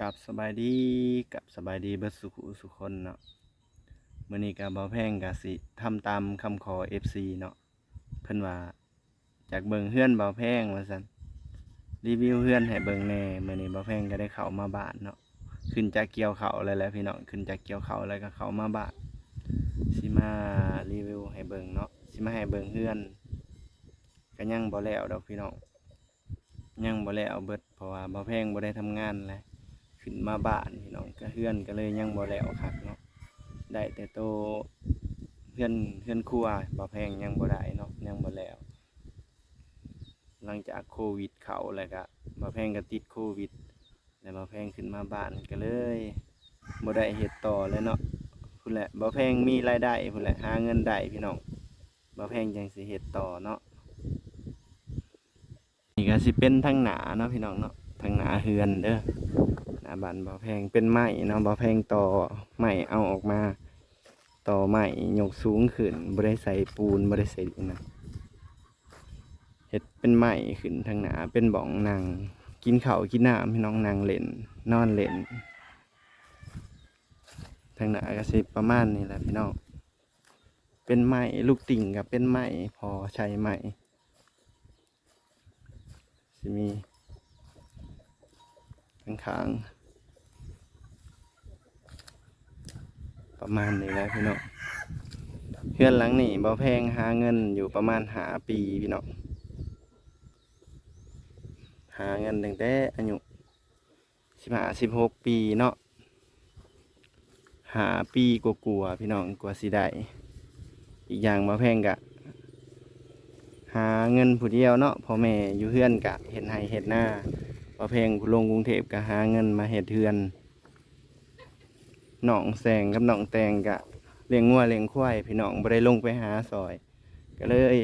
กับสบายดีกับสบายดีเบิดสุขุสุขคนเนาะมือนี้ก็บ่แพงก็สิทำตามคำขอ FC เนาะเพิ่นว่าจากเบิงเฮือนบ่แพงว่าซั่นรีวิวเฮือนให้เบิงแน่มือนี้บ่แพงก็ได้เข้ามาบ้านเนาะขึ้นจากเกี่ยวเขาวแล้วพี่น้องขึ้นจากเกี่ยวเขาแล้วก็เข้ามาบ้านสิมารีวิวให้เบิงเนาะสิมาให้เบิงเฮือนก็ยังบ่แล้วดอกพี่น้องยังบ่แล้วเบิดเพราะว่าบ่แพงบ่ได้ทำงานแหละ ขึ้นมาบ้านพี่น้องก็เฮือนก็เลยยังบ่แล้วคักเนาะได้แต่โตเฮือนเฮือนครัวบ่แพงยังบ่ได้เนาะยังบ่แล้ว หลังจากโควิดเข้าแล้วก็บ่แพงก็ติดโควิดแล้วบ่แพงขึ้นมาบ้านก็เลยบ่ได้เฮ็ดต่อเลยเนาะพุ่นแหละบ่แพงมีรายได้พุ่นแหละหาเงินได้พี่น้องบ่แพงจังสิเฮ็ดต่อเนาะนี่ก็สิเป็นทางหนาเนาะพี่น้องเนาะทางหนาเฮือนเด้อ บ้านบ่อแพงเป็นไม้เนาะบ่อแพงต่อไม้เอาออกมา ต่อไม้ยกสูงขึ้นบ่ได้ใส่ปูนบ่ได้ใส่ดินนะเฮ็ดเป็นไม้ขึ้นทางหนาเป็นบ่องนั่งกินข้าวกินน้ำพี่น้องนั่งเล่นนอนเล่นทางหนาก็สิประมาณนี้แหละพี่น้องเป็นไม้ลูกติ่งกับเป็นไม้พอใช้ไม้สิมีข้างๆ ประมาณนี้แหละพี่น้องเพื่อนหลังนี่บ่แพงหาเงินอยู่ประมาณหาปีพี่น้องหาเงินตั้งแต่อายุสิบห้าสิบหกปีเนาะหาปีกลัวๆพี่น้องกว่าสิได้อีกอย่างบ่แพงกะ หาเงินผู้เดียวเนาะพ่อแม่อยู่เฮือนกะเห็นให้เห็นหน้าพอเพงลงกรุงเทพก็หาเงินมาเฮ็ดเทือน หนองแสงกับหนองแตงกะเลี้ยงงัวเลี้ยงควายพี่น้องบ่ได้ลงไปหาซอย ก็เลย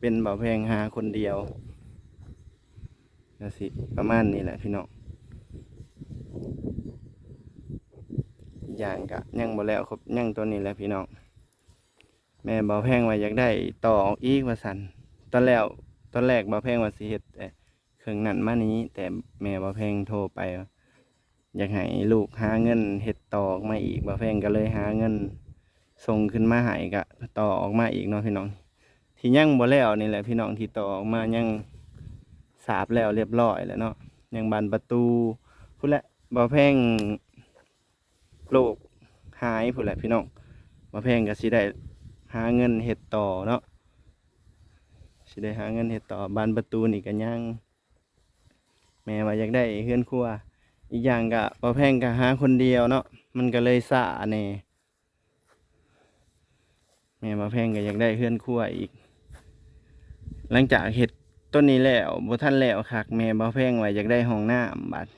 เป็นบ่าวแพงหาคนเดียวก็สิประมาณนี้แหละพี่น้องอย่างกะยังบ่แล้วครบยังตัวนี้แหละพี่น้องแม่บ่าวแพงว่าอยากได้ต่อออกอีกว่าสันตอนแล้วตอนแรกบ่าวแพงว่าสิเฮ็ดแต่เครื่องนั้นมานี้ แต่แม่บ่าแพงโทรไปว่า อยากให้ลูกหาเงินเฮ็ดต่อออกมาอีกบ่าแพงก็เลยหาเงินส่งขึ้นมาให้ก็ต่อออกมาอีกเนาะพี่น้อง ที่ยังบ่แล้วนี่แหละพี่น้องที่ต่อออกมายังสาบแล้วเรียบร้อยแล้วเนาะยังบานประตูพุ่นแหละบ่าแพงโลกหายพุ่นแหละพี่น้องบ่าแพงก็สิได้หาเงินเฮ็ดต่อเนาะสิได้หาเงินเฮ็ดต่อบานประตูนี่ก็ยังแม่ว่าอยากได้เฮือนครัว อีกอย่างก็บ่แพงก็หาคนเดียวเนาะมันก็เลยซ่าแน่แม่บ่แพงก็อยากได้เฮือนครัวอีก หลังจากเฮ็ดต้นนี้แล้วบ่ทันแล้วคักแม่บ่แพงว่าอยากได้ห้องน้ำบัด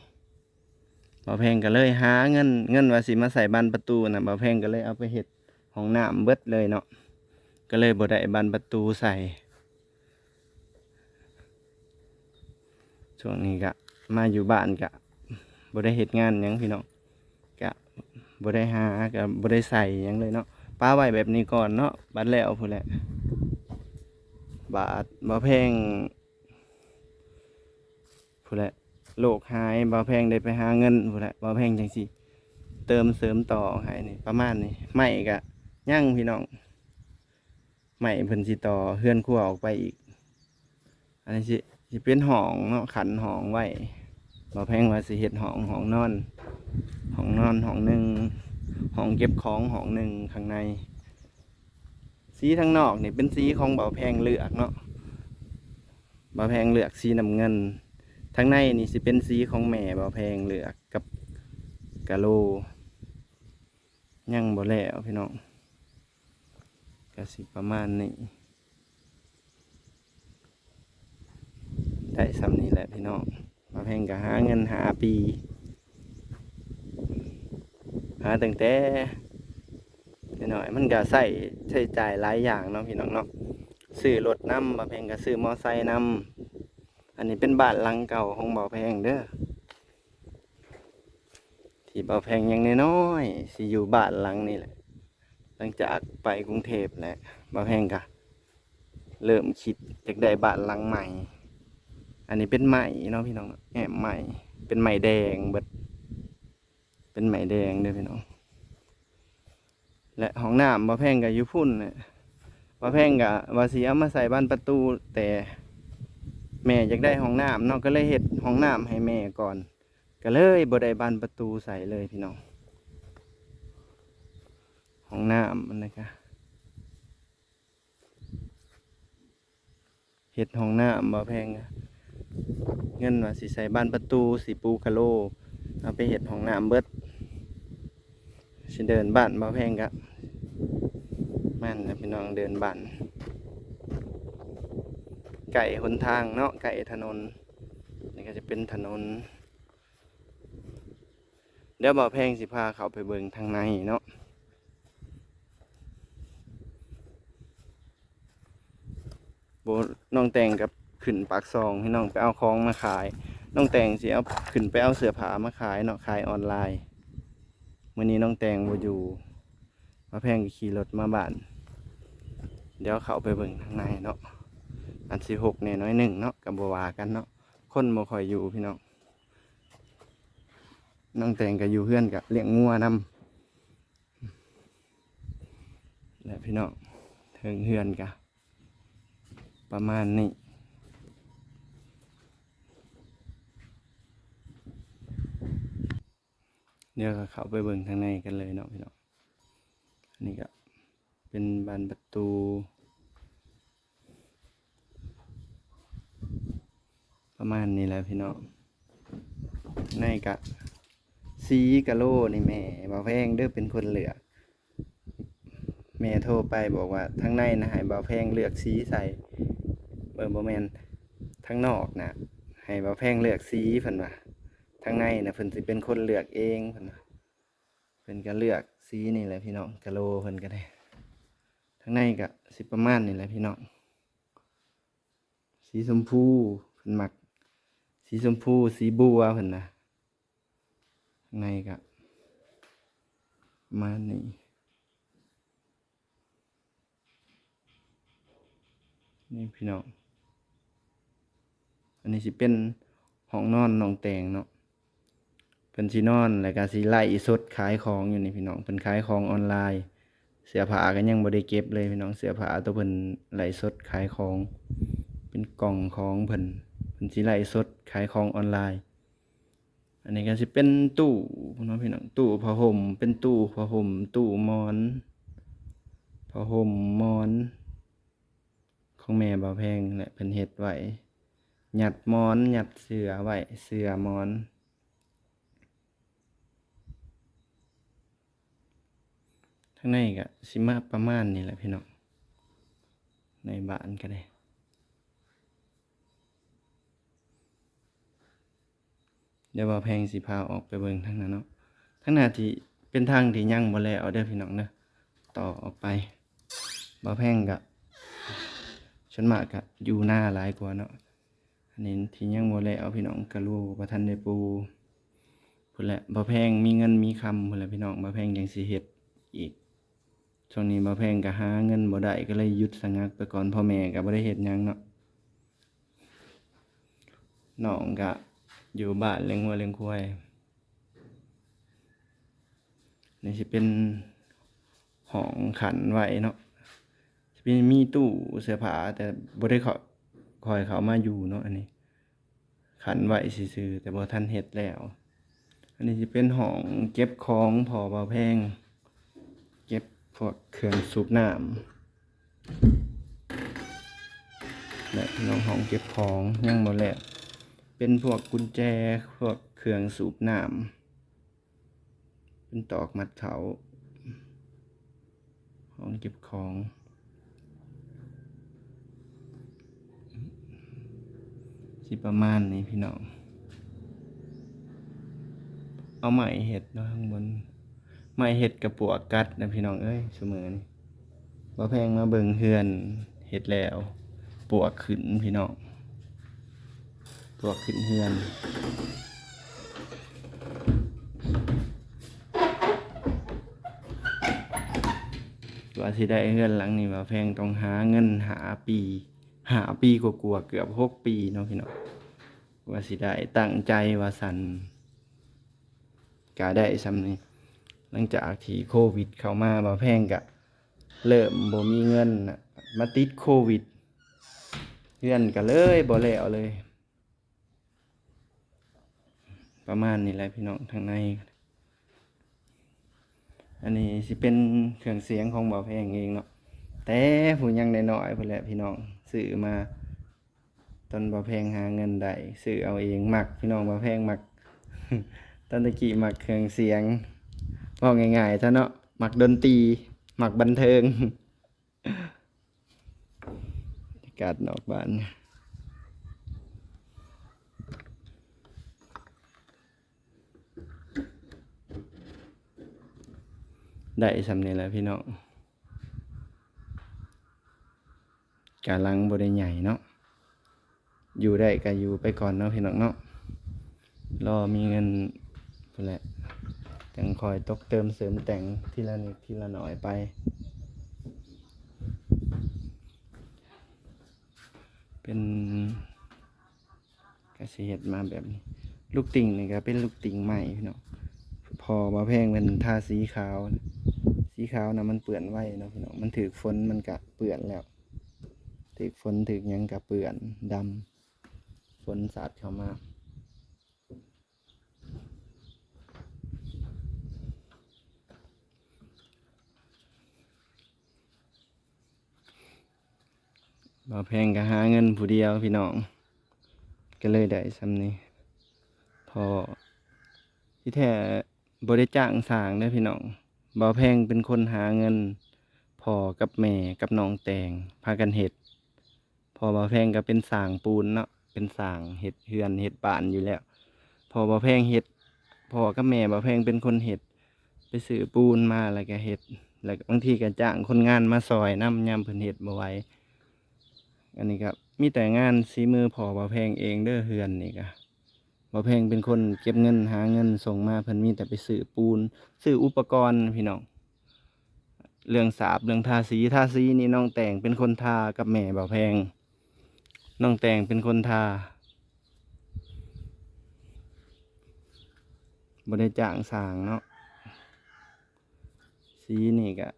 บ่แพงก็เลยหาเงินเงินว่าสิมาใส่บานประตูน่ะบ่แพงก็เลยเอาไปเฮ็ดห้องน้ำเบิดเลยเนาะก็เลยบ่ได้บานประตูใส่ช่วงนี้ก็มาอยู่บ้านก็ บ่ได้เฮ็ดงานหยังพี่น้องก็บ่ได้หาก็บ่ได้ใส่หยังเลยเนาะป้าไว้แบบนี้ก่อนเนาะบัดแล้วพุ่นแหละบาทบ่แพงพุ่นแหละโลกหายบ่แพงได้ไปหาเงินพุ่นแหละบ่แพงจังสิเติมเสริมต่อให้นี่ประมาณนี้ไม่ก็ย่างพี่น้องไม่เพิ่นสิต่อเฮือนครัวออกไปอีก อันนี้สิสิเป็นห้องเนาะขันห้องไว้ บ่แพงว่าสิเฮ็ดห้องห้องนอนห้องนอนห้องหนึ่งห้องเก็บของห้องหนึ่งข้างใน สีทางนอกนี่เป็นสีของบ่าแพงเลือกเนาะบ่าแพงเลือกสีน้ำเงินทางในนี่สิเป็นสีของแม่บ่าแพงเลือกกับกะโลยังบ่แล้วพี่น้องก็สิประมาณนี้ได้ซ้ำนี้แหละพี่น้อง มาแพงก็หาเงินหาปี หาตั้งแต่พี่น้อยมันก็ใส่ใช้จ่ายหลายอย่างเนาะพี่น้องเนาะซื้อรถนำมาแพงก็ซื้อมอไซค์นำอันนี้เป็นบ้านหลังเก่าของบ่าแพงเด้อที่บ่าแพงยังน้อยๆสิอยู่บ้านหลังนี้แหละ หลังจากไปกรุงเทพแหละบ่าแพงก็เริ่มคิดอยากได้บ้านหลังใหม่ อันนี้เป็นไหมเนาะพี่น้องแอบไหมเป็นไหมแดงเบิดเป็นไหมแดงเด้อพี่น้อง และห้องน้ำบ่แพงกับยูพุ่นน่ะบ่แพงกับวาสิเอามาใส่บ้านประตู แต่แม่อยากได้ห้องน้ำเนาะก็เลยเฮ็ดห้องน้ำให้แม่ก่อน ก็เลยบ่ได้บานประตูใส่เลยพี่น้องห้องน้ำมันนะคะเฮ็ดห้องน้ำบ่แพงอะ เงินว่าสิใส่บ้านประตูสิปูกะโลเอาไปเฮ็ดห้องน้ำเบิดสิเดินบ้านบ่แพงกะแม่นนะพี่น้องเดินบ้านไก่หนทางเนาะไก่ถนนนี่ก็จะเป็นถนน เดี๋ยวบ่แพงสิพาเขาไปเบิงทางในเนาะโบน้องแต่งกับ ขึ้นปากซองให้น้องไปเอาของมาขาย น้องแตงสิเอาขึ้นไปเอาเสื้อผ้ามาขายเนาะขายออนไลน์มื้อนี้น้องแตงบ่อยู่บ่อแพงขี่รถมาบ้าน เดี๋ยวเขาไปเบิ่งทางในเนาะอันสิหกเนี่ยน้อยหนึ่งเนาะกับบัวากันเนาะคนบ่ค่อยอยู่พี่น้องน้องแตงก็อยู่เพื่อนกับเลี้ยงงัวนำและพี่น้องเทิงเฮือนกะประมาณนี้ ดี๋ยวก็เข้าไปเบิ่งทางในกันเลยเนาะพี่น้องอันนี้ก็เป็นบานประตู ประมาณนี้แหละพี่น้องในกะสีกะโลนี่แม่บ่าวแพงเด้อเป็นคนเหลือกแม่โทรไปบอกว่าทั้งในนะให้บ่าวแพงเลือกสีใส่เบอร์บ่แมนทั้งนอกนะให้บ่าวแพงเลือกสีเพิ่นว่า ทั้งในนะเพิ่นสิเป็นคนเลือกเองเพิ่นเพิ่นก็เลือกสีนี่แหละพี่น้องกะโลเพิ่นก็ได้ทั้งในก็สิประมาณนี่แหละพี่น้องสีชมพูเพิ่นมัก สีชมพูสีบัวเพิ่นนะข้างในก็ประมาณนี้นี่พี่น้อง อันนี้สิเป็นห้องนอนน้องแตงเนาะ เป็นสินอนแล้วก็สิไล่สดขายของอยู่นี่พี่น้องเป็นขายของออนไลน์ เสื้อผ้าก็ยังบ่ได้เก็บเลยพี่น้องเสื้อผ้าตัวเพิ่นไล่สดขายของ เป็นกล่องของเพิ่นเพิ่นสิไล่สดขายของออนไลน์ อันนี้ก็สิเป็นตู้พี่น้องพี่น้องตู้ผ้าห่มเป็นตู้ผ้าห่มตู้มอนผ้าห่มมอน ของแม่บ่าวแพงแหละเพิ่นเฮ็ดไว้หยัดมอนหยัดเสือไว้เสือมอน ข้างในก็สิมาประมาณนี้แหละพี่น้องในบ้านก็ได้เดี๋ยวบ่าแพงสิพาออกไปเบิ่งทางนั้นเนาะทางหน้าที่เป็นทางที่ยังบ่แล้วเด้อพี่น้องเด้อต่อออกไปบ่าแพงก็ชนมากก็อยู่หน้าหลายกว่าเนาะอันนี้ที่ยังบ่แล้วพี่น้องก็รู้บ่ทันได้ปูพุ่นแหละบ่แพงมีเงินมีคำพุ่นแหละพี่น้องบ่แพงยังสิเฮ็ดอีก ช่วงนี้บ่าวแพงก็หาเงินบ่ได้ก็เลยหยุดสะงักไปก่อนพ่อแม่ก็บ่ได้เฮ็ดหยังเนาะน้องก็อยู่บ้านเลี้ยงวัวเลี้ยงควายนี่สิเป็นห้องขันไว้เนาะสิเป็นมีตู้เสื้อผ้าแต่บ่ได้ขาคอยเขามาอยู่เนาะอันนี้ ขันไว้ซื่อๆแต่บ่ทันเฮ็ดแล้ว อันนี้สิเป็นห้องเก็บของพอบ่าแพง พวกเครื่องสูบน้ำและน้องห้องเก็บของยังบ่แล้วเป็นพวกกุญแจพวกเครื่องสูบน้ำเป็นตอกมัดเขาห้องเก็บของสิประมาณนี้พี่น้อง เอาไม้เห็ดเนาะข้างบน ไม้เห็ดกับปวกัดนะพี่น้องเอ้ยเสมอนี่บ่แพงมาเบิ่งเฮือนเห็ดแล้วปวกขึ้นพี่น้องปวกขึ้นเฮือนว่าสิได้เฮือนหลังนี้ว่าแพงต้องหาเงินหาปีหาปีกว่าๆเกือบหกปีเนาะพี่น้องว่าสิได้ตั้งใจว่าสันกาได้ซ้ำนี้ หลังจากที่โควิด เข้ามาบ่าแพงกะเริ่มบ่มีเงินมาติดโควิดเพื่อนก็เลยบ่แล้วเลย ประมาณนี้แหละพี่น้องทางใน อันนี้สิเป็นเครื่องเสียงของบ่าวแพงเองเนาะแต่ผู้ยังน้อยๆพุ่นแหละพี่น้องซื้อมาตอนบ่าวแพงหาเงินได้ซื้อเอาเองมักพี่น้องบ่าวแพงมักตอนตะกี้มักเครื่องเสียง บอกง่ายๆซะเนาะหมักดนตรีมักบันเทิงอากาศนอกบ้านได้สำเนียงแล้วพี่น้องกาลังบริใหญ่เนาะ อยู่ได้ก็อยู่ไปก่อนเนาะพี่น้องเนาะ รอมีเงิน จังคอยตกเติมเสริมแต่งทีละนิดทีละหน่อยไป เป็นกระเสียดมาแบบนี้ ลูกติ่งนี่ก็เป็นลูกติ่งใหม่พี่น้องพอมาแพงเป็นทาสีขาว สีขาวนะมันเปื่อนไว้เนาะพี่น้องมันถือฝนมันกะเปื่อนแล้วถือฝนถือยังกะเปื่อนดำฝนสาดเข้ามา บ่แพงก็หาเงินผู้เดียวพี่น้อง ก็เลยได้ซ้ำนี้พอที่แท้บริจ้างสร้างเด้พี่น้องบ่าวแพงเป็นคนหาเงินพอกับแม่กับน้องแตงพากันเฮ็ด พอบ่าวแพงก็เป็นสร้างปูนเนาะเป็นสร้างเฮ็ดเฮือนเฮ็ดบานอยู่แล้ว พอบ่าวแพงเฮ็ดพอกับแม่บ่าวแพงเป็นคนเฮ็ด ไปซื้อปูนมาแล้วก็เฮ็ด แล้วบางทีก็จ้างคนงานมาซอยน้ำยามเพิ่นเฮ็ดบ่ไหว อันนี้ก็มีแต่งานฝีมือพอบ่าแพงเองเด้อเฮือนนี่ก็บ่แพงเป็นคนเก็บเงินหาเงินส่งมาเพิ่นมีแต่ไปซื้อปูนซื้ออุปกรณ์พี่น้องเรื่องสาบเรื่องทาสีทาสีนี่น้องแต่งเป็นคนทากับแม่บ่แพงน้องแต่งเป็นคนทาบ่ได้จ้างสางเนาะสีนี่ก็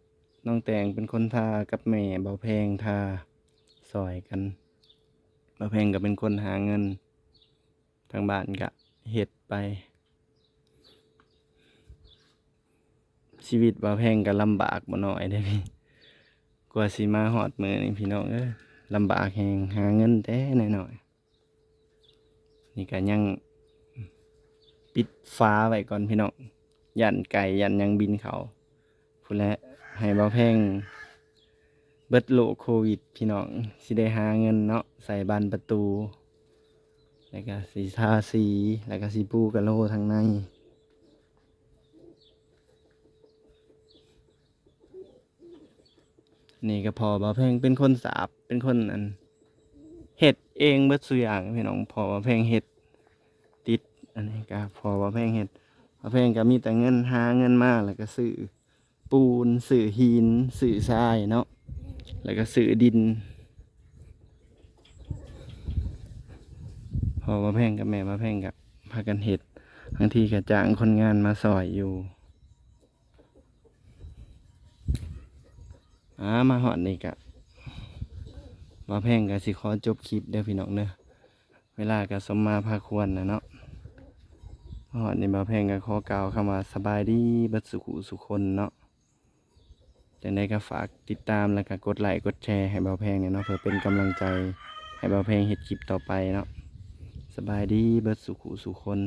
น้องแต่งเป็นคนทากับแม่บ่แพงทา ซอยกันบ่แพงก็เป็นคนหาเงิน ทางบ้านก็เฮ็ดไป ชีวิตบาแพงก็ลำบากบ่น้อยเด้อพี่กว่าสิมาฮอดมือนี้พี่น้องเอ้ยลำบากแฮงหาเงินแต่น้อยๆนี่ก็ยังปิดฟ้าไว้ก่อนพี่น้อง ยันไก่ยันยังบินเขาพู้นแหละให้บ่าแพง เบิดโลโควิดพี่น้องสิได้หาเงินเนาะใส่บานประตู แล้วก็สีทาสี แล้วก็สีปูกระโลทางในนี่ก็พอบ่าวแพงเป็นคนสาบเป็นคนอันเฮ็ดเองเบิดสุอย่างพี่น้องพอบ่าวแพงเฮ็ดติดอันนี้ก็พอบ่าวแพงเฮ็ดบ่าวแพงก็มีแต่เงินหาเงินมาแล้วก็ซื้อปูนซื้อหินซื้อทรายเนาะ แล้วก็ซื้อดิน พอมาแพ่งกับแม่มาแพ่งกับพากันเห็ดบางทีก็จ้างคนงานมาซอยอยู่อามาหอดนี่กะมาแพ่งกับสิขอจบคลิปเด้อพี่น้องเด้อเวลาก็สมมาพาควรนะเนาะมาหอดนี่มาแพ่งก็ขอกล่าวคำว่าสบายดีบัดสุขุสุคนเนาะ จังใดก็ฝากติดตามแล้วก็กดไลค์กดแชร์ให้เบาแพงเนี่ยเนาะเพื่อเป็นกำลังใจให้เบาแพงเฮ็ดคลิปต่อไปเนาะสบายดีเบิดสุขุสุคน